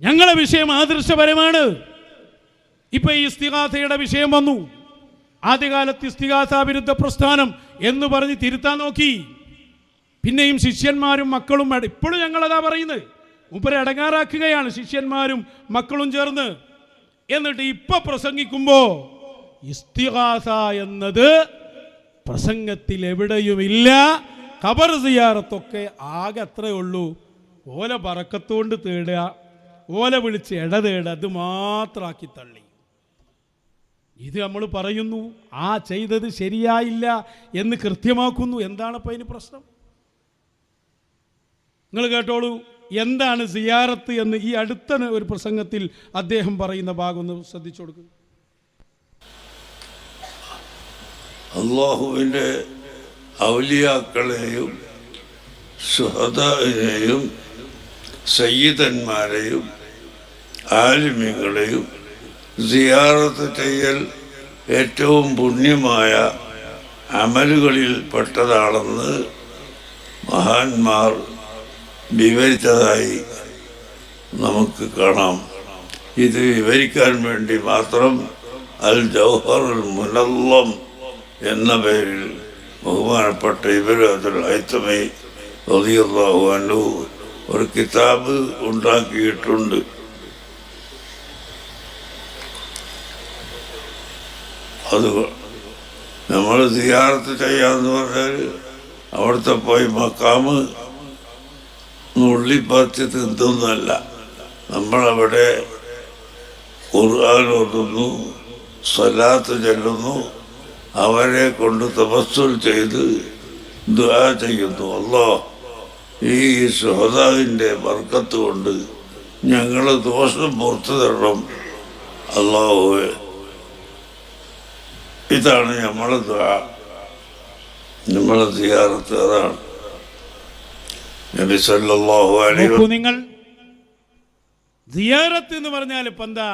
ഞങ്ങളെ വിഷയം ആദർശപരമാണ്. ഇപ്പൊ ഈ ഇസ്തിഹാസയുടെ വിഷയം വന്നു. ആദ്യകാലത്ത് ഇസ്തിഹാസ വിരുദ്ധ പ്രസ്ഥാനം എന്ന് പറഞ്ഞ് തിരുത്താൻ നോക്കി. പിന്നെയും ശിഷ്യന്മാരും മക്കളും ഇപ്പോഴും ഞങ്ങളതാ പറയുന്നത്. മൂപ്പരെ അടങ്ങാറാക്കുകയാണ് ശിഷ്യന്മാരും മക്കളും ചേർന്ന്. എന്നിട്ട് ഇപ്പൊ പ്രസംഗിക്കുമ്പോ ഇസ്തിഹാസ എന്നത് പ്രസംഗത്തിൽ എവിടെയും ഇല്ല കബർ സിയാറത്തൊക്കെ ആകെ അത്രയുള്ളൂ ഓല പറക്കത്തോണ്ട് തേടുക. ഓല വിളിച്ച് ഇടതേട് അത് മാത്രമാക്കി തള്ളി. ഇത് നമ്മൾ പറയുന്നു ആ ചെയ്തത് ശരിയായില്ല എന്ന് കൃത്യമാക്കുന്നു. എന്താണ് അപ്പോൾ അതിന് പ്രശ്നം? നിങ്ങൾ കേട്ടോളൂ എന്താണ് സിയാറത്ത് എന്ന് ഈ അടുത്ത ഒരു പ്രസംഗത്തിൽ അദ്ദേഹം പറയുന്ന ഭാഗം ഒന്ന് ശ്രദ്ധിച്ചു കൊടുക്കുക അള്ളാഹുവിന്റെ ഔലിയാക്കളെയും സുഹദാവിനെയും സയ്യിദന്മാരെയും ആലിമ്യങ്ങളെയും സിയാറത്ത് ചെയ്യൽ ഏറ്റവും പുണ്യമായ അമലുകളിൽ പെട്ടതാണെന്ന് മഹാന്മാർ വിവരിച്ചതായി നമുക്ക് കാണാം. ഇത് വിവരിക്കാൻ വേണ്ടി മാത്രം അൽ ജൗഹറുൽ മുനല്ലം എന്ന പേരിൽ ബഹുമാനപ്പെട്ട ഇബരാദുൽ ഹൈത്തമി റളിയല്ലാഹു അൻഹു ഒരു കിതാബ് ഉണ്ടാക്കിയിട്ടുണ്ട്. അത് നമ്മൾ സിയാർത്ത് ചെയ്യാന്ന് പറഞ്ഞാൽ അവിടുത്തെ പോയി മക്കാമ് നുള്ളിപ്പറിച്ച് തിന്നുന്നല്ല. നമ്മളവിടെ ഖുർആൻ ഓതുന്നു സ്വലാത്ത് ചെല്ലുന്നു അവരെ കൊണ്ട് തപസ്സുൽ ചെയ്ത് ദുആ ചെയ്യുന്നു. അല്ലോ ഈ സുഹദാവിന്റെ ബർക്കത്ത് കൊണ്ട് ഞങ്ങൾ ദോഷം പുറത്തു തരണം. അള്ളാഹുവെ. ഇതാണ് നമ്മളെ നമ്മളെ സിയാറത്ത് അതാണ്. നബി സല്ലല്ലാഹു അലൈഹി നിങ്ങൾ. സിയാറത്ത് എന്ന് പറഞ്ഞാൽ ഇപ്പം എന്താ?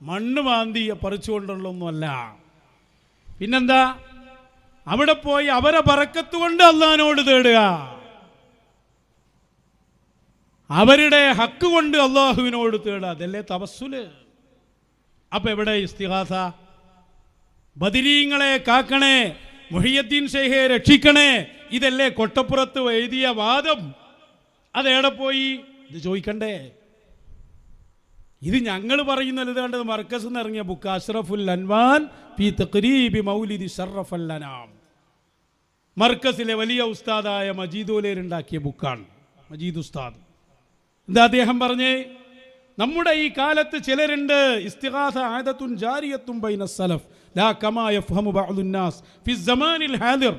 മണ്ണ് മാന്തി പറിച്ചുകൊണ്ടുള്ളൊന്നുമല്ല പിന്നെന്താ? അവിടെ പോയി അവരെ പറക്കത്ത് കൊണ്ട് അള്ളഹാനോട് തേടുക. അവരുടെ ഹക്ക് കൊണ്ട് അള്ളാഹുവിനോട് തേടുക. അതല്ലേ തപസ്സുൽ അപ്പൊ എവിടെ ഇസ്തിഹാസ ബദിരീങ്ങളെ കാക്കണേ മുഹിയദ്ദീൻ ഷെയ്ഖെ രക്ഷിക്കണേ. ഇതല്ലേ കൊട്ടപ്പുറത്ത് എഴുതിയ വാദം? അതേടെ പോയി? ഇത് ചോദിക്കണ്ടേ? ഇത് ഞങ്ങൾ പറയുന്നത് കണ്ടത് മർക്കസ് ഇറങ്ങിയ ബുക്ക് അഷ്റഫുൽ അൻവാൻ പി തഖരീബി മൗലിദി ഷറഫൽ മർക്കസിലെ വലിയ ഉസ്താദായ മജീദോലേരുണ്ടാക്കിയ ബുക്കാണ് മജീദ് ഉസ്താദ്. എന്താ അദ്ദേഹം പറഞ്ഞേ? നമ്മുടെ ഈ കാലത്ത് ചിലരുണ്ട് ഇസ്തിഹാസ ആയതത്തും ജാരിയത്തും ബൈന സലഫ്. ഹാദിർ.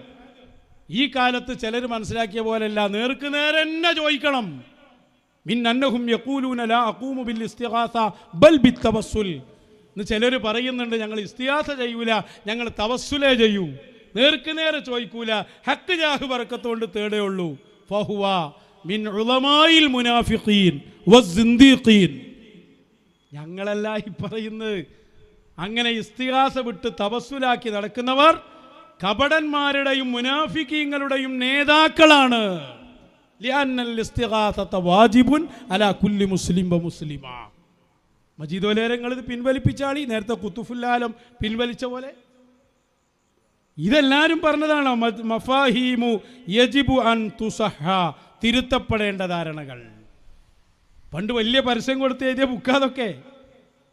ഈ കാലത്ത് ചിലർ മനസ്സിലാക്കിയ പോലെയല്ല നേർക്ക് നേരെ തന്നെ ചോദിക്കണം. മിൻ അന്നഹും ലാ അഖൂമു ബിൽ ഇസ്തിഗാസ ബൽ ബിത്തവസ്സുൽ എന്ന് ചിലർ പറയുന്നുണ്ട് ഞങ്ങൾ ഇസ്തിയാസ ചെയ്യൂല ഞങ്ങൾ തവസ്സുലേ ചെയ്യൂ. നേർക്ക് നേരെ ചോദിക്കൂല ഹക്ക് ജാഹ് പറക്കത്തോണ്ട് തേടേയുള്ളൂ ഫഹുവ മിൻ ഉളമായിൽ മുനാഫിഖീൻ വസ്സിന്ദീഖീൻ ഞങ്ങളല്ല ഈ പറയുന്നത്. അങ്ങനെ ഇസ്തിഹാസ വിട്ട് തപസ്സുലാക്കി നടക്കുന്നവർ കപടന്മാരുടെയും മുനാഫിക്കീങ്ങളുടെയും നേതാക്കളാണ്. വാജിബുൻ അലാ കുല്ലി മുസ്ലിം മുസ്ലിമ. ഇത് പിൻവലിപ്പിച്ചാളി. നേരത്തെ കുത്തുഫുല്ലാലം പിൻവലിച്ച പോലെ. ഇതെല്ലാവരും പറഞ്ഞതാണ് മഫാഹിമു യജിബു അൻ തുസഹ തിരുത്തപ്പെടേണ്ട ധാരണകൾ. പണ്ട് വലിയ പരസ്യം കൊടുത്ത് എഴുതിയ ബുക്കാ അതൊക്കെ.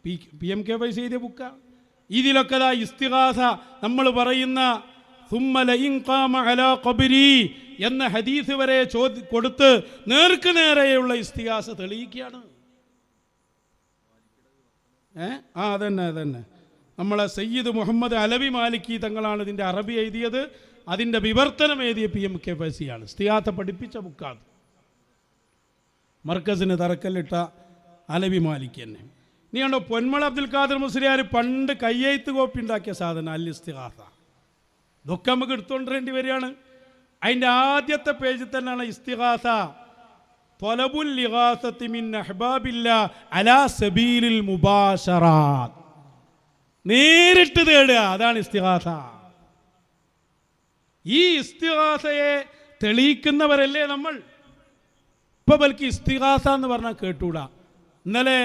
P P M K Y ചെയ്ത ബുക്ക. ഇതിലൊക്കെ ദാ ഇസ്തിഹാസ നമ്മൾ പറയുന്ന "സുമ്മ ലഇൻ ഖാമ അലാ ഖബരി എന്ന ഹദീസ് വരെ ചോദി കൊടുത്ത് നേർക്ക് നേരെയുള്ള ഇസ്തിഹാസ തെളിയിക്കുകയാണ്. ഏ? ആ അതന്നെ അതന്നെ. നമ്മളെ സയ്യിദ് മുഹമ്മദ് അലവി മാലിക്കി തങ്ങളാണ് ഇതിന്റെ അറബി എഴുതിയത്. അതിന്റെ വിവർത്തനം എഴുതിയ പി എം കെ ഫസിയാണ് ഇസ്തിഹാസ പഠിപ്പിച്ച ബുക്കാണ്. മർക്കസിന് തറക്കല്ലിട്ട അലവി മാലിക് തന്നെ. നീ കണ്ടോ പൊന്മള അബ്ദുൽ ഖാദർ മുസ്ലിയാർ പണ്ട് കയ്യെഴുത്ത് കോപ്പി ഉണ്ടാക്കിയ സാധനം അൽ ഇസ്തിഹാസ ഇതൊക്കെ നമുക്ക് എടുത്തുകൊണ്ടിരേണ്ടി വരികയാണ്. അതിന്റെ ആദ്യത്തെ പേജിൽ തന്നെയാണ് ഇസ്തിഹാസ തൊലബുൽ മിൻ അലാ സബീലിൽ നേരിട്ട് തേടുക അതാണ് ഇസ്തിഹാസ ഈ ഇസ്തിഹാസയെ തെളിയിക്കുന്നവരല്ലേ നമ്മൾ? ഇപ്പൊ ബൽക്ക് ഇസ്തിഹാസ എന്ന് പറഞ്ഞാൽ കേട്ടൂടാ. ഇന്നലെ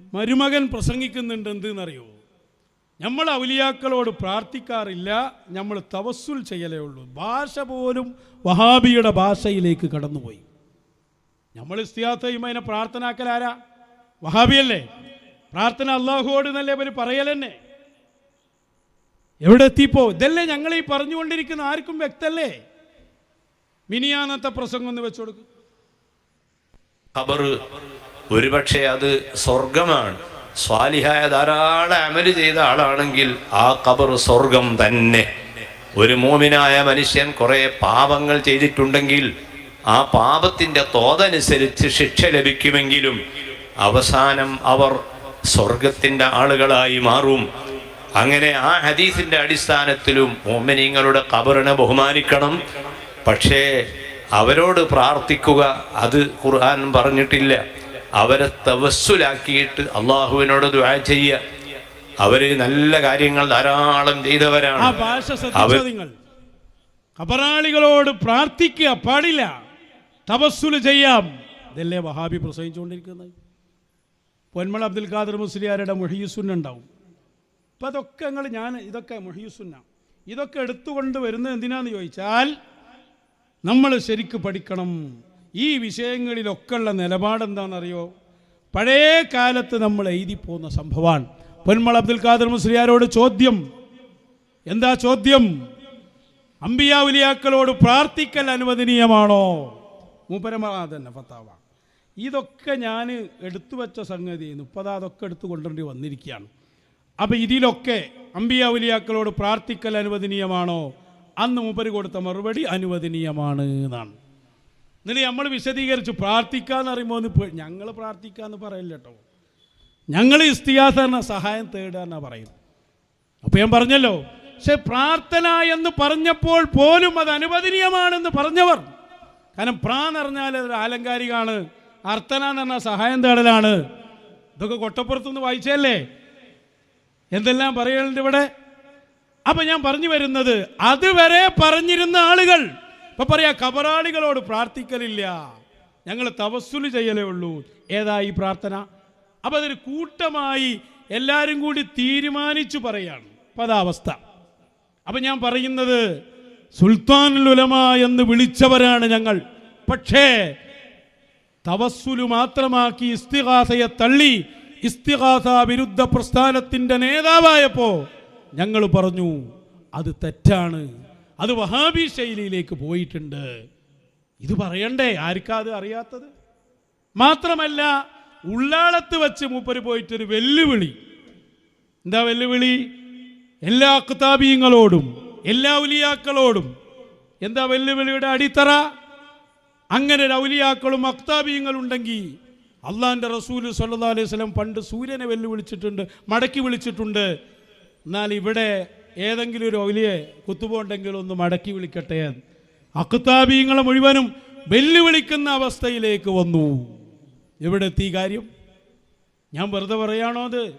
മരുമകൻ പ്രസംഗിക്കുന്നുണ്ടെന്ന് അറിയോ നമ്മൾ ഔലിയാക്കളോട് പ്രാർത്ഥിക്കാറില്ല നമ്മൾ തവസ്സുൽ ചെയ്യലേ ഉള്ളൂ. ഭാഷ പോലും വഹാബിയുടെ ഭാഷയിലേക്ക് കടന്നുപോയി. നമ്മൾ ഇസ്തിയാത്തയും അതിനെ പ്രാർത്ഥനാക്കലാരാ? വഹാബിയല്ലേ? പ്രാർത്ഥന അള്ളാഹുവോട് എന്നല്ലേ അവർ പറയലെന്നെ? എവിടെ എത്തിപ്പോ? ഇതല്ലേ ഞങ്ങൾ ഈ പറഞ്ഞുകൊണ്ടിരിക്കുന്ന ആർക്കും വ്യക്തല്ലേ? മിനിയാന്നത്തെ പ്രസംഗം ഒന്ന് വെച്ചു കൊടുക്കും ഒരുപക്ഷെ അത് സ്വർഗമാണ് സ്വാലിഹായ ധാരാളം അമൽ ചെയ്ത ആളാണെങ്കിൽ ആ കബർ സ്വർഗം തന്നെ. ഒരു മോമിനായ മനുഷ്യൻ കുറെ പാപങ്ങൾ ചെയ്തിട്ടുണ്ടെങ്കിൽ ആ പാപത്തിന്റെ തോതനുസരിച്ച് ശിക്ഷ ലഭിക്കുമെങ്കിലും അവസാനം അവർ സ്വർഗത്തിന്റെ ആളുകളായി മാറും. അങ്ങനെ ആ ഹദീസിന്റെ അടിസ്ഥാനത്തിലും മോമിനിങ്ങളുടെ കബറിനെ ബഹുമാനിക്കണം. പക്ഷേ അവരോട് പ്രാർത്ഥിക്കുക അത് ഖുർആൻ പറഞ്ഞിട്ടില്ല. അവരെ തവസ്സുലാക്കിയിട്ട് അള്ളാഹുവിനോട് ദുആ ചെയ്യുക അവർ നല്ല കാര്യങ്ങൾ ധാരാളം ചെയ്തവരാണ്. കബറാളികളോട് പ്രാർത്ഥിക്കുക പാടില്ല. തപസ്സുൽ ചെയ്യാം. ഇതല്ലേ വഹാബി പ്രസംഗിച്ചുകൊണ്ടിരിക്കുന്നത്. പൊന്മള അബ്ദുൽ ഖാദർ മുസ്ലിയാരുടെ മുഹിയുസുന്ന ഉണ്ടാവും. അപ്പം അതൊക്കെ ഞങ്ങൾ ഞാൻ ഇതൊക്കെ മുഹിയുസുന്ന ഇതൊക്കെ എടുത്തുകൊണ്ട് വരുന്നത് എന്തിനാന്ന് ചോദിച്ചാൽ നമ്മൾ ശരിക്ക് പഠിക്കണം. ഈ വിഷയങ്ങളിലൊക്കെ ഉള്ള നിലപാടെന്താണെന്നറിയോ? പഴയ കാലത്ത് നമ്മൾ എഴുതിപ്പോകുന്ന സംഭവമാണ്. പൊന്മള അബ്ദുൽ ഖാദർ മുസ്ലിയാരോട് ചോദ്യം. എന്താ ചോദ്യം? അമ്പിയാവുലിയാക്കളോട് പ്രാർത്ഥിക്കൽ അനുവദനീയമാണോ? മൂപ്പരമാതന്നെ തന്നെ ഇതൊക്കെ ഞാൻ എടുത്തു വെച്ച സംഗതി മുപ്പത് അതൊക്കെ എടുത്തു കൊണ്ടുവരേണ്ടി വന്നിരിക്കുകയാണ്. അപ്പം ഇതിലൊക്കെ അമ്പിയാവുലിയാക്കളോട് പ്രാർത്ഥിക്കൽ അനുവദനീയമാണോ? അന്ന് മൂപ്പര് കൊടുത്ത മറുപടി അനുവദനീയമാണ് എന്നാണ്. എന്നിട്ട് നമ്മൾ വിശദീകരിച്ചു പ്രാർത്ഥിക്കാന്ന് പറയുമ്പോൾ ഒന്ന് ഞങ്ങൾ പ്രാർത്ഥിക്കാന്ന് പറയില്ല കേട്ടോ ഞങ്ങൾ ഇസ്തിയാസറിന സഹായം തേടുക എന്നാ പറയുന്നത്. അപ്പൊ ഞാൻ പറഞ്ഞല്ലോ പക്ഷെ പ്രാർത്ഥന എന്ന് പറഞ്ഞപ്പോൾ പോലും അത് അനുവദനീയമാണെന്ന് പറഞ്ഞവർ. കാരണം പ്രാ എന്ന് പറഞ്ഞാൽ അതൊരു ആലങ്കാരികാണ് അർത്ഥന എന്ന് പറഞ്ഞാൽ സഹായം തേടലാണ്. ഇതൊക്കെ കൊട്ടപ്പുറത്തുനിന്ന് വായിച്ചല്ലേ എന്തെല്ലാം പറയുന്നുണ്ട് ഇവിടെ? അപ്പൊ ഞാൻ പറഞ്ഞു വരുന്നത് അതുവരെ പറഞ്ഞിരുന്ന ആളുകൾ ഇപ്പൊ പറയാ കബറാളികളോട് പ്രാർത്ഥിക്കലില്ല. ഞങ്ങൾ തവസ്സുൽ ചെയ്യലേ ഉള്ളൂ. ഏതാ ഈ പ്രാർത്ഥന? അപ്പൊ അതൊരു കൂട്ടമായി എല്ലാവരും കൂടി തീരുമാനിച്ചു പറയാണ്. പദാവസ്ഥ അതാ അപ്പൊ ഞാൻ പറയുന്നത് സുൽത്താനുൽ ഉലമ എന്ന് വിളിച്ചവരാണ് ഞങ്ങൾ. പക്ഷേ തവസ്സുലു മാത്രമാക്കി ഇസ്തിഹാസയെ തള്ളി ഇസ്തിഹാസ വിരുദ്ധ പ്രസ്ഥാനത്തിന്റെ നേതാവായപ്പോൾ ഞങ്ങൾ പറഞ്ഞു അത് തെറ്റാണ്. അത് വഹാബി ശൈലിയിലേക്ക് പോയിട്ടുണ്ട്. ഇത് പറയണ്ടേ? ആർക്കാ അത് അറിയാത്തത്? മാത്രമല്ല ഉള്ളാളത്ത് വെച്ച് മൂപ്പര് പോയിട്ടൊരു വെല്ലുവിളി. എന്താ വെല്ലുവിളി? എല്ലാ കിതാബീങ്ങളോടും എല്ലാ ഉലിയാക്കളോടും എന്താ വെല്ലുവിളിയുടെ അടിത്തറ? അങ്ങനെ ഔലിയാക്കളും അക്താബീങ്ങളും ഉണ്ടെങ്കിൽ അള്ളാഹിന്റെ റസൂൽ സല്ലാ അലൈഹി സ്വലം പണ്ട് സൂര്യനെ വെല്ലുവിളിച്ചിട്ടുണ്ട് മടക്കി വിളിച്ചിട്ടുണ്ട്. എന്നാൽ ഇവിടെ ഏതെങ്കിലും ഒരു ഒലിയെ കുത്തുപോണ്ടെങ്കിൽ ഒന്ന് മടക്കി വിളിക്കട്ടെ അക്കുത്താബീങ്ങളെ മുഴുവനും വെല്ലുവിളിക്കുന്ന അവസ്ഥയിലേക്ക് വന്നു. എവിടെ എത്തി കാര്യം? ഞാൻ വെറുതെ പറയാണോ അത്?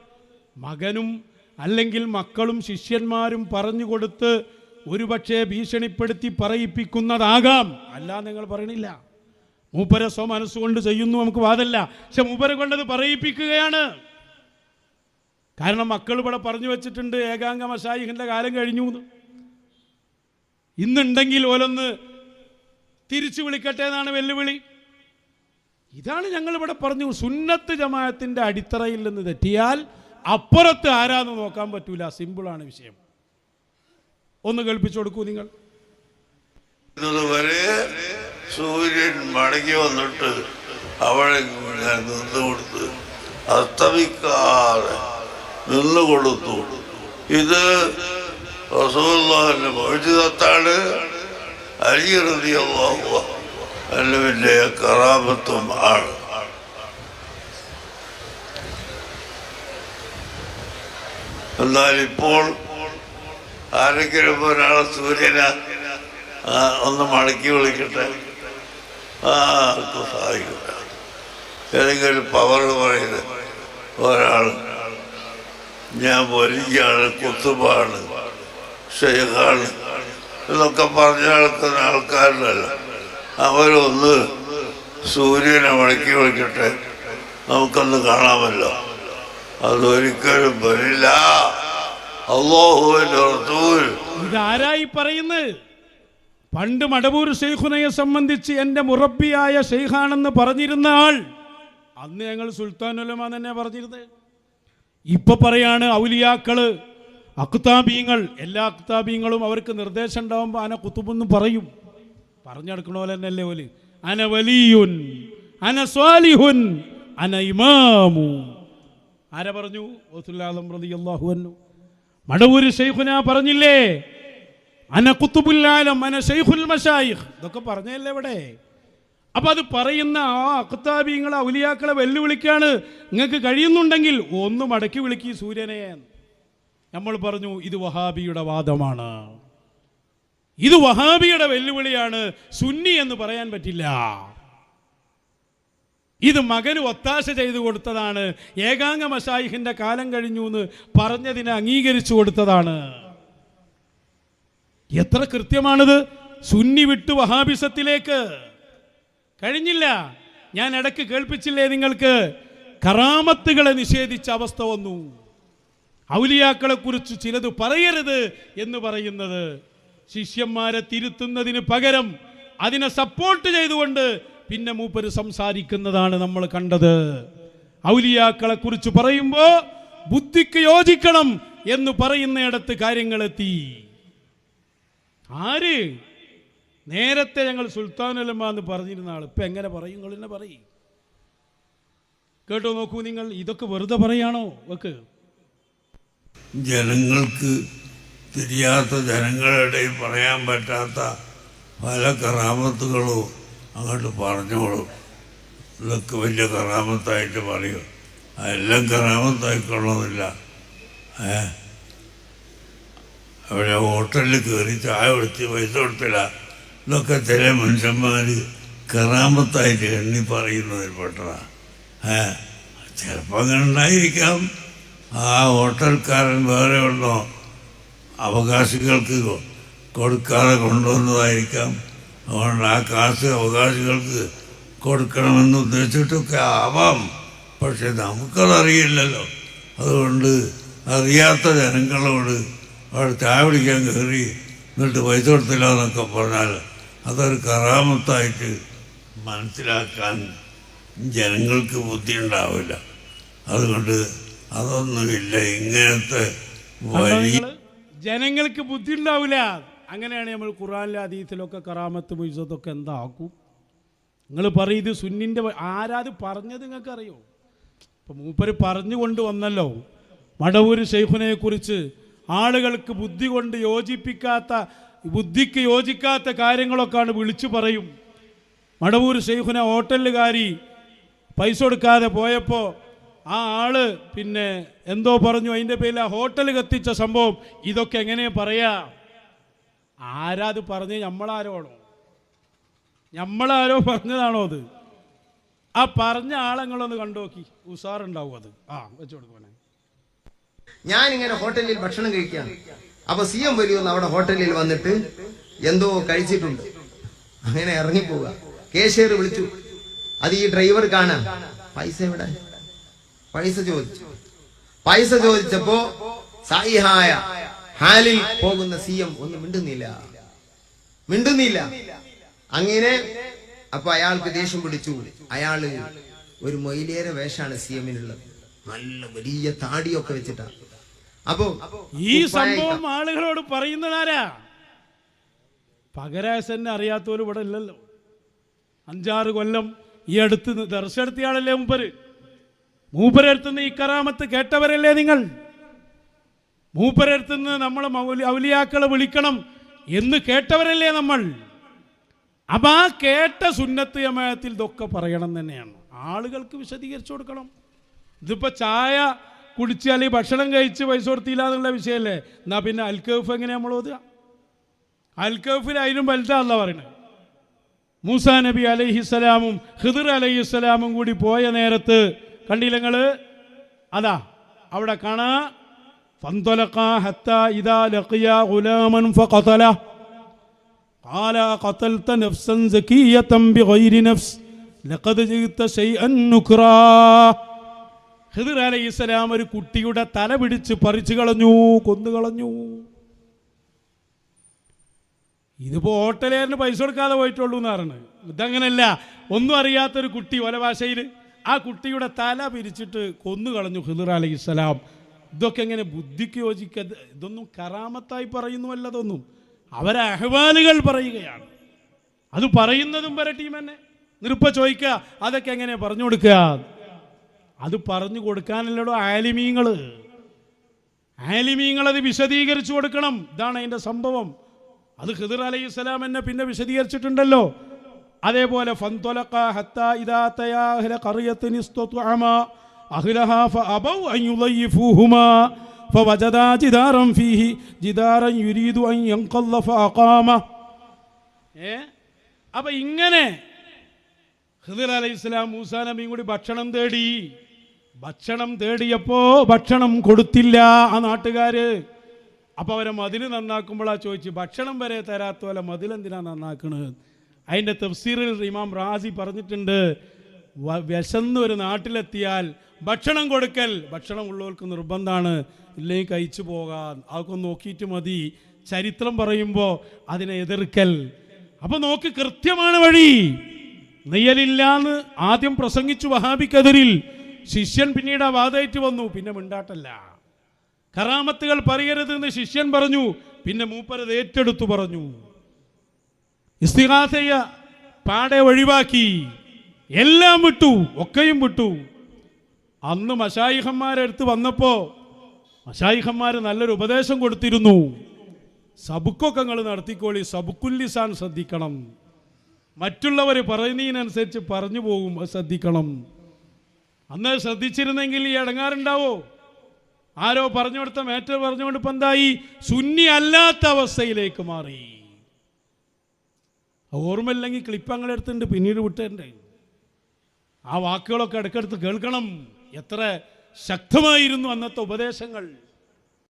മകനും അല്ലെങ്കിൽ മക്കളും ശിഷ്യന്മാരും പറഞ്ഞു കൊടുത്ത് ഒരുപക്ഷെ ഭീഷണിപ്പെടുത്തി പറയിപ്പിക്കുന്നതാകാം. അല്ല നിങ്ങൾ പറയണില്ല. മൂപ്പര സ്വ മനസ്സുകൊണ്ട് ചെയ്യുന്നു നമുക്ക് വാദല്ല. പക്ഷെ മൂപ്പരെ കൊണ്ടത് പറയിപ്പിക്കുകയാണ്. കാരണം മക്കൾ ഇവിടെ പറഞ്ഞു വെച്ചിട്ടുണ്ട് ഏകാംഗ മഷായിഹിന്റെ കാലം കഴിഞ്ഞു എന്ന്. ഇന്നുണ്ടെങ്കിൽ ഓലൊന്ന് തിരിച്ചു വിളിക്കട്ടെ എന്നാണ് വെല്ലുവിളി. ഇതാണ് ഞങ്ങൾ ഇവിടെ പറഞ്ഞു സുന്നത്ത് ജമാഅത്തിന്റെ അടിത്തറയിൽ നിന്ന് തെറ്റിയാൽ അപ്പുറത്ത് ആരാന്ന് നോക്കാൻ പറ്റൂല. സിമ്പിളാണ് വിഷയം. ഒന്ന് കേൾപ്പിച്ചു കൊടുക്കൂ നിങ്ങൾ. ഇതുവരെ സൂര്യൻ മടങ്ങി വന്നിട്ട് അവളെ നിന്നുകൊടുത്ത് നിന്ന് കൊടുത്ത് അസ്തമിക്കാതെ നിന്ന് കൊടുത്തു ഇത് റസൂല്ലാന്റെ മോചിതത്താണ്. അരിയറുതിയുള്ള അല്ലുവിന്റെ കറാപത്വം ആണ്. എന്നാൽ ഇപ്പോൾ ആരെങ്കിലും ഒരാളെ സൂര്യനെ ഒന്ന് മടക്കി വിളിക്കട്ടെ? ആർക്കും സാധിക്കില്ല. ഏതെങ്കിലും പവർ പറയുന്നത് ഒരാൾ ഞാൻ വലിയാണ് കുത്തുബാണ്. ഷെയ്ഖാണ്. എന്നൊക്കെ പറഞ്ഞ നടക്കുന്ന ആൾക്കാരിലല്ല. അവരൊന്ന് സൂര്യനെ മടക്കി വിളിക്കട്ടെ നമുക്കൊന്ന് കാണാമല്ലോ. അതൊരിക്കലും വരില്ല. ഇതാരായി പറയുന്നത്? പണ്ട് മടവൂർ ഷെയ്ഖുനയെ സംബന്ധിച്ച് എന്റെ മുറബിയായ ഷെയ്ഖാണെന്ന് പറഞ്ഞിരുന്ന ആൾ. അന്ന് ഞങ്ങൾ സുൽത്താനുലമ തന്നെ പറഞ്ഞിരുന്നത്. ഇപ്പൊ പറയാണ് ഔലിയാക്കൾ അക്താബീങ്ങൾ എല്ലാ അക്താബീങ്ങളും അവർക്ക് നിർദ്ദേശം ഉണ്ടാവുമ്പോൾ ആന കുത്തുബെന്ന് പറയും. പറഞ്ഞെടുക്കണ പോലെ തന്നെയല്ലേ ഓൽ? അന വലിയുൻ അന സ്വാലിഹുൻ അന ഇമാമു. ആരാ പറഞ്ഞു? ഓസുല്ലാദം റളിയല്ലാഹു അൻഹു. മടവൂര് ഷെയ്ഖുന പറഞ്ഞില്ലേ? അന കുത്തുബുല്ലാലം അന ഷെയ്ഖുൽ മഷായിഖ് ഇതൊക്കെ പറഞ്ഞല്ലേ ഇവിടെ? അപ്പൊ അത് പറയുന്ന ആ അക്താബിങ്ങളെ ഔലിയാക്കളെ വെല്ലുവിളിക്കാണ്. നിങ്ങൾക്ക് കഴിയുന്നുണ്ടെങ്കിൽ ഒന്ന് മടക്കി വിളിക്കി സൂര്യനെ നമ്മൾ പറഞ്ഞു ഇത് വഹാബിയുടെ വാദമാണ്. ഇത് വഹാബിയുടെ വെല്ലുവിളിയാണ്. സുന്നി എന്ന് പറയാൻ പറ്റില്ല. ഇത് മകന് ഒത്താശ ചെയ്തു കൊടുത്തതാണ്. ഏകാംഗ മഷായിഖിന്റെ കാലം കഴിഞ്ഞു എന്ന് പറഞ്ഞതിനെ അംഗീകരിച്ചു കൊടുത്തതാണ്. എത്ര കൃത്യമാണിത്? സുന്നി വിട്ടു വഹാബിസത്തിലേക്ക്. കഴിഞ്ഞില്ല. ഞാൻ ഇടയ്ക്ക് കേൾപ്പിച്ചില്ലേ നിങ്ങൾക്ക്? കറാമത്തുകളെ നിഷേധിച്ച അവസ്ഥ വന്നു. ഔലിയാക്കളെ കുറിച്ച് ചിലത് പറയരുത് എന്ന് പറയുന്നത് ശിഷ്യന്മാരെ തിരുത്തുന്നതിന് പകരം അതിനെ സപ്പോർട്ട് ചെയ്തുകൊണ്ട് പിന്നെ മൂപ്പര് സംസാരിക്കുന്നതാണ് നമ്മൾ കണ്ടത്. ഔലിയാക്കളെ കുറിച്ച് പറയുമ്പോൾ ബുദ്ധിക്ക് യോജിക്കണം എന്ന് പറയുന്നിടത്ത് കാര്യങ്ങളെത്തി. ആര്? നേരത്തെ ഞങ്ങൾ സുൽത്താനുലമ്മ എന്ന് പറഞ്ഞിരുന്ന ആൾ ഇപ്പം എങ്ങനെ പറയും? നിങ്ങൾ എന്നെ പറയും. കേട്ടോ നോക്കൂ നിങ്ങൾ ഇതൊക്കെ വെറുതെ പറയാണോ? വെക്ക്. ജനങ്ങൾക്ക് തിരിയാത്ത ജനങ്ങളുടെ പറയാൻ പറ്റാത്ത പല കറാമത്തുകളോ അങ്ങോട്ട് പറഞ്ഞോളൂ. ഇതൊക്കെ വലിയ കറാമത്തായിട്ട് പറയും. അതെല്ലാം കറാമത്തായിക്കൊള്ളണമെന്നില്ല ഏ? അവിടെ ഹോട്ടലിൽ കയറി ചായ കൊടുത്ത് പൈസ കൊടുത്തില്ല. ഇതൊക്കെ ചില മനുഷ്യന്മാർ കറാമത്തായിട്ട് എണ്ണി പറയുന്നതിൽ പെട്ടതാ ചിലപ്പോൾ അങ്ങനെ ഉണ്ടായിരിക്കാം. ആ ഹോട്ടൽക്കാരൻ വേറെ ഉണ്ടോ? അവകാശികൾക്ക് കൊടുക്കാതെ കൊണ്ടുവന്നതായിരിക്കാം. അതുകൊണ്ട് ആ കാശ് അവകാശികൾക്ക് കൊടുക്കണമെന്ന് ഉദ്ദേശിച്ചിട്ടൊക്കെ ആവാം. പക്ഷെ നമുക്കതറിയില്ലല്ലോ. അതുകൊണ്ട് അറിയാത്ത ജനങ്ങളോട് അവിടെ ചായ പിടിക്കാൻ കയറി എന്നിട്ട് പൈസ കൊടുത്തില്ല എന്നൊക്കെ പറഞ്ഞാൽ അതൊരു കറാമത്തായിട്ട് മനസ്സിലാക്കാൻ ജനങ്ങൾക്ക് ബുദ്ധി ഉണ്ടാവില്ല അതുകൊണ്ട് അതൊന്നുമില്ല ഇങ്ങനത്തെ വലിയ ജനങ്ങൾക്ക് ബുദ്ധി ഉണ്ടാവില്ല അങ്ങനെയാണ് നമ്മൾ ഖുറാനിലെ അതീത്തിലൊക്കെ കറാമത്ത് മൊയ്സത്തൊക്കെ എന്താക്കും? നിങ്ങൾ പറയും ഇത് സുന്നിന്റെ ആരാത് പറഞ്ഞത് നിങ്ങൾക്ക് അറിയോ ഇപ്പം മൂപ്പർ പറഞ്ഞു കൊണ്ട് വന്നല്ലോ. മടവൂര് ഷെയ്ഖുനെ കുറിച്ച് ആളുകൾക്ക് ബുദ്ധി കൊണ്ട് യോജിപ്പിക്കാത്ത ബുദ്ധിക്ക് യോജിക്കാത്ത കാര്യങ്ങളൊക്കെയാണ് വിളിച്ചു പറയും. മടവൂർ ഷെയ്ഖുന ഹോട്ടലുകാരി പൈസ കൊടുക്കാതെ പോയപ്പോൾ ആ ആൾ പിന്നെ എന്തോ പറഞ്ഞു അതിന്റെ പേരിൽ ആ ഹോട്ടൽ കത്തിച്ച സംഭവം ഇതൊക്കെ എങ്ങനെയാ പറയാ? ആരാ അത് പറഞ്ഞ് നമ്മളാരോണോ നമ്മളാരോ പറഞ്ഞതാണോ അത്? ആ പറഞ്ഞ ആളങ്ങളൊന്ന് കണ്ടോക്കി. ഉസാറുണ്ടാവും അത്. ആ വെച്ചു ഞാൻ ഇങ്ങനെ ഹോട്ടലിൽ ഭക്ഷണം കഴിക്കുകയാണ് അപ്പൊ സി എം വലിയൊന്ന് അവിടെ ഹോട്ടലിൽ വന്നിട്ട് എന്തോ കഴിച്ചിട്ടുണ്ട്. അങ്ങനെ ഇറങ്ങിപ്പോവുക. കേശേർ വിളിച്ചു. അത് ഈ ഡ്രൈവർ കാണാം. പൈസ എവിടെ? പൈസ ചോദിച്ചു. പൈസ ചോദിച്ചപ്പോ സായിഹായ ഹാലിൽ പോകുന്ന സി എം ഒന്നും മിണ്ടുന്നില്ല. മിണ്ടുന്നില്ല. അങ്ങനെ അപ്പൊ അയാൾക്ക് ദേഷ്യം പിടിച്ചു. അയാൾ ഒരു മൊയിലേറെ വേഷാണ് സി എമ്മിനുള്ളത് നല്ല വലിയ താടിയൊക്കെ വെച്ചിട്ടാ. അപ്പോ ഈ സംഭവം ആളുകളോട് പറയുന്നതാരാ പകരാസന്നെ അറിയാത്തവരും ഇവിടെ ഇല്ലല്ലോ. അഞ്ചാറ് കൊല്ലം ഈ അടുത്ത് ദർശനത്തിയാളല്ലേ മൂപ്പര്? മൂപ്പരടുത്തുനിന്ന് ഈ കറാമത്ത് കേട്ടവരല്ലേ നിങ്ങൾ? മൂപ്പരടുത്തുനിന്ന് നമ്മളെ മൗലി- ഔലിയാക്കളെ വിളിക്കണം എന്ന് കേട്ടവരല്ലേ നമ്മൾ? അപ്പം ആ കേട്ട സുന്നത്ത് ജമാഅത്തിൽ ഇതൊക്കെ പറയണം തന്നെയാണ്. ആളുകൾക്ക് വിശദീകരിച്ചു കൊടുക്കണം. ഇതിപ്പോൾ ചായ കുടിച്ചാൽ ഈ ഭക്ഷണം കഴിച്ച് പൈസ കൊടുത്തില്ല എന്നുള്ള വിഷയമല്ലേ എന്നാ പിന്നെ അൽക്കഫ് എങ്ങനെ നമ്മൾ ഓതുക അൽക്കഫിൽ അതിനും വലുതാണല്ല പറയുന്നത് മൂസാ നബി അലൈഹിസ്സലാമും ഖിദർ അലൈഹിസ്സലാമും കൂടി പോയ നേരത്ത് കണ്ടില്ലങ്ങൾ അതാ അവിടെ കാണാ فانطلقا حتى إذا لقيا غلاما فقتله قال قتلت نفسا زكية بغير نفس ലഖദ് ജിഇത ശൈഅൻ നുക്റാ അലൈഹി അലൈഹിസ്സലാം ഒരു കുട്ടിയുടെ തല പിടിച്ച് പറിച്ചു കളഞ്ഞു കൊന്നു ഇതിപ്പോ ഹോട്ടലുകാരന് പൈസ കൊടുക്കാതെ പോയിട്ടുള്ളൂ എന്ന് പറഞ്ഞു ഇതങ്ങനല്ല. ഒന്നും അറിയാത്തൊരു കുട്ടി ഒല ഭാഷയിൽ ആ കുട്ടിയുടെ തല പിരിച്ചിട്ട് കൊന്നു കളഞ്ഞു അലൈഹി അലൈഹിസ്സലാം ഇതൊക്കെ എങ്ങനെ ബുദ്ധിക്ക് യോജിക്ക? ഇതൊന്നും കറാമത്തായി പറയുന്നുവല്ലതൊന്നും അവരെ അഹ്വാനുകൾ പറയുകയാണ്. അത് പറയുന്നതും വരെ ടീം തന്നെ നിരുപ്പ ചോദിക്കുക അതൊക്കെ എങ്ങനെ പറഞ്ഞു കൊടുക്കുക? അത് പറഞ്ഞു കൊടുക്കാനല്ലടോ ആലിമീങ്ങൾ ആലിമീങ്ങൾ അത് വിശദീകരിച്ചു കൊടുക്കണം. ഇതാണ് അതിന്റെ സംഭവം. അത് ഖിദിർ അലൈഹി സ്വലാം എന്നെ പിന്നെ വിശദീകരിച്ചിട്ടുണ്ടല്ലോ. അതേപോലെ അപ്പൊ ഇങ്ങനെ ഖിദിർ അലൈഹി സ്വലാം മൂസാ നബിയും കൂടി ഭക്ഷണം തേടി. ഭക്ഷണം തേടിയപ്പോ ഭക്ഷണം കൊടുത്തില്ല ആ നാട്ടുകാര്. അപ്പൊ അവരെ മതിൽ നന്നാക്കുമ്പോഴാ ചോദിച്ചു ഭക്ഷണം വരെ തരാത്ത പോലെ മതിൽ എന്തിനാ നന്നാക്കണത് അതിന്റെ തഫ്സീറിൽ ഇമാം റാസി പറഞ്ഞിട്ടുണ്ട് വിശന്ന് ഒരു നാട്ടിലെത്തിയാൽ ഭക്ഷണം കൊടുക്കൽ ഭക്ഷണം ഉള്ളവർക്ക് നിർബന്ധമാണ് ഇല്ലെങ്കിൽ കഴിച്ചു പോകാൻ അതൊക്കെ നോക്കിയിട്ട് മതി. ചരിത്രം പറയുമ്പോൾ അതിനെ എതിർക്കൽ. അപ്പൊ നോക്ക് കൃത്യമാണ് വഴി. നെയ്യലില്ലാന്ന് ആദ്യം പ്രസംഗിച്ചു വഹാബിക്കെതിരിൽ ശിഷ്യൻ പിന്നീട് ആ വാതയറ്റ് വന്നു. പിന്നെ മിണ്ടാട്ടല്ല. കറാമത്തുകൾ പറയരുത് എന്ന് ശിഷ്യൻ പറഞ്ഞു. പിന്നെ മൂപ്പരത് ഏറ്റെടുത്തു പറഞ്ഞു. ഇസ്തിഹാസയ പാടെ ഒഴിവാക്കി. എല്ലാം വിട്ടു. ഒക്കെയും വിട്ടു. അന്ന് മഷായിഹന്മാരെടുത്ത് വന്നപ്പോ മഷായിഹന്മാർ നല്ലൊരു ഉപദേശം കൊടുത്തിരുന്നു. സബുക്കൊക്കെ നിങ്ങൾ നടത്തിക്കോളി. സബുക്കുല്ലിസാൻ ശ്രദ്ധിക്കണം. മറ്റുള്ളവർ പറയുന്നതിനനുസരിച്ച് പറഞ്ഞു പോകും. ശ്രദ്ധിക്കണം. അന്ന് ശ്രദ്ധിച്ചിരുന്നെങ്കിൽ ഈ ഇടങ്ങാറുണ്ടാവോ? ആരോ പറഞ്ഞു കൊടുത്ത മേറ്റർ പറഞ്ഞുകൊണ്ട് ഇപ്പം എന്തായി? സുന്നി അല്ലാത്ത അവസ്ഥയിലേക്ക് മാറി. ഓർമ്മയില്ലെങ്കിൽ ക്ലിപ്പ് അങ്ങനെ എടുത്തിട്ടുണ്ട് പിന്നീട് വിട്ടേണ്ടേ. ആ വാക്കുകളൊക്കെ ഇടയ്ക്കെടുത്ത് കേൾക്കണം. എത്ര ശക്തമായിരുന്നു അന്നത്തെ ഉപദേശങ്ങൾ.